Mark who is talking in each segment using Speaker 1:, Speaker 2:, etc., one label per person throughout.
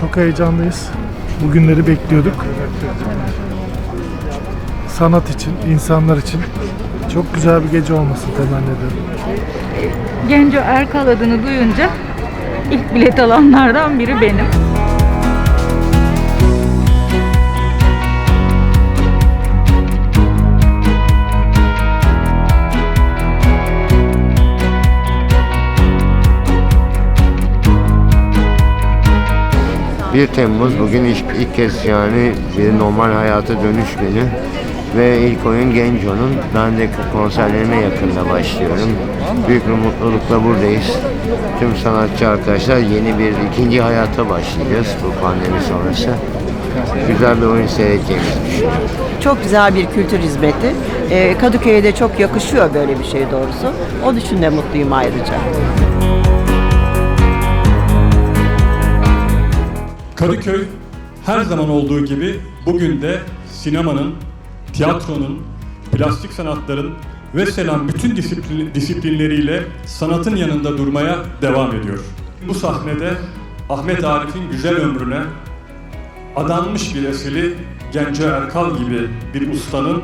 Speaker 1: Çok heyecanlıyız. Bugünleri bekliyorduk. Sanat için, insanlar için çok güzel bir gece olmasını temenni ederim.
Speaker 2: Genco Erkal adını duyunca ilk bilet alanlardan biri benim.
Speaker 3: Bir Temmuz bugün ilk, ilk kez yani bir normal hayata dönüş günü ve ilk oyun Genco'nun. Ben de konserlerine yakında başlıyorum. Büyük bir mutlulukla buradayız. Tüm sanatçı arkadaşlar yeni bir ikinci hayata başlayacağız bu pandemi sonrası. Güzel bir oyun seyredeceğimizi düşünüyorum.
Speaker 4: Çok güzel bir kültür hizmeti. Ee, Kadıköy'e de çok yakışıyor böyle bir şey doğrusu. Onun için de mutluyum ayrıca.
Speaker 5: Kadıköy her zaman olduğu gibi bugün de sinemanın, tiyatronun, plastik sanatların ve selam bütün disiplin, disiplinleriyle sanatın yanında durmaya devam ediyor. Bu sahnede Ahmet Arif'in güzel ömrüne adanmış bir eseri Genco Erkal gibi bir ustanın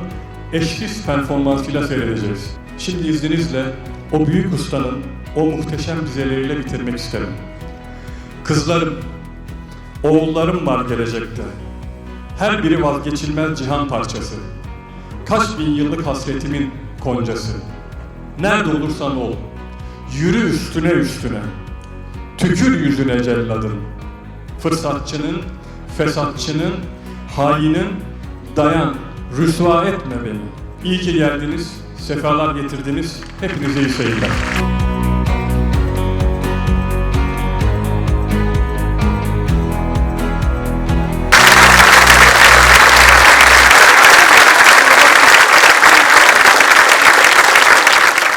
Speaker 5: eşsiz performansıyla seyredeceğiz. Şimdi izninizle o büyük ustanın o muhteşem dizeleriyle bitirmek isterim. Kızlarım, Oğullarım var gelecekte. Her biri vazgeçilmez cihan parçası. Kaç bin yıllık hasretimin koncası. Nerede olursan ol. Yürü üstüne üstüne. Tükür yüzüne celladın. Fırsatçının, fesatçının, hainin dayan, rüsva etme beni. İyi ki geldiniz, sefalar getirdiniz. Hepinize iyi seyirler.